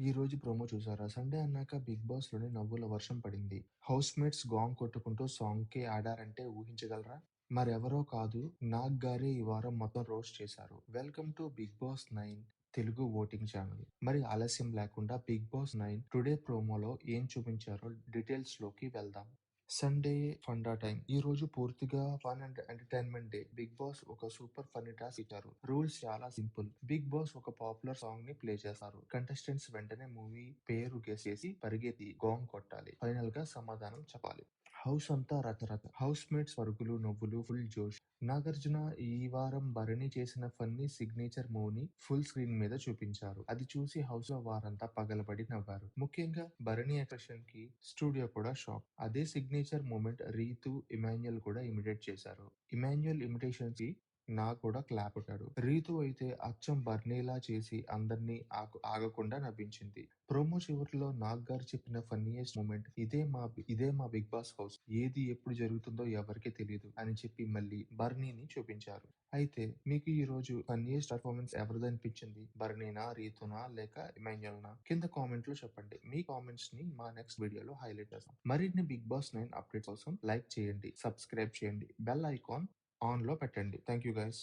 ఈ రోజు ప్రోమో చూసారా? సండే అన్నాక బిగ్ బాస్లోని నవ్వుల వర్షం పడింది. హౌస్ మేట్స్ గాంగ్ కొట్టుకుంటూ సాంగ్కి ఆడారంటే ఊహించగలరా? మరెవరో కాదు నాగ్ గారే ఈ వారం మొత్తం రోస్ట్ చేశారు. Welcome to Bigg Boss nine Telugu voting channel. మరి ఆలస్యం లేకుండా బిగ్ బాస్ నైన్ టుడే ప్రోమోలో ఏం చూపించారో డీటెయిల్స్లోకి వెళ్దాం. సండే ఫండా టైం ఈ రోజు పూర్తిగా fun and entertainment day. Bigg Boss ఒక సూపర్ ఫన్నీ టాస్క్ ఇచ్చారు. రూల్స్ చాలా సింపుల్. బిగ్ బాస్ ఒక పాపులర్ సాంగ్ని ప్లే చేస్తారు. కంటెస్టెంట్స్ వెంటనే మూవీ పేరు గెస్ చేసి పరిగెత్తి గోంగ్ కొట్టాలి. ఫైనల్గా సమాధానం చెప్పాలి. హౌస్ అంతా రకరక హౌస్ మేట్స్ పరుగులు నవ్వులు ఫుల్ జోష్. నాగార్జున ఈ వారం భరణి చేసిన funny signature move full screen మీద చూపించారు. అది చూసి హౌస్లో వారంతా పగలబడి నవ్వారు. ముఖ్యంగా భరణి ఎక్స్ప్రెషన్కి స్టూడియో కూడా షాక్. అదే సిగ్నేచర్ మూమెంట్ రీతు ఇమాన్యుయల్ కూడా ఇమిటేట్ చేశారు. ఇమాన్యుయల్ ఇమిటేషన్కి నా కూడా క్లాప్ కొట్టాడు రీతు అయితే అచ్చం బర్నీలా చేసి అందరినీ ఆగకుండా నవ్వించింది. ప్రోమో చివరిలో నాగ్ గారు చెప్పిన ఫన్నీయెస్ట్ మూమెంట్ ఇదే మా ఇదే మా బిగ్ బాస్ హౌస్ ఏది ఎప్పుడు జరుగుతుందో ఎవరికీ తెలియదు అని చెప్పి మళ్ళీ బర్నీని చూపించారు. అయితే మీకు ఈ రోజు ఫన్నీయెస్ట్ పర్ఫార్మెన్స్ ఎవరిది అనిపించింది బర్నీనా రీతునా లేక ఇమాన్యుల్నా కింద కామెంట్లో చెప్పండి. మీ కామెంట్స్ని మా నెక్స్ట్ వీడియోలో హైలైట్ చేస్తాం. మరిన్ని బిగ్ బాస్ నైన్ అప్డేట్స్ కోసం లైక్ చేయండి సబ్స్క్రైబ్ చేయండి. బెల్ ఐకాన్ ఆన్లో పెట్టండి. Thank you guys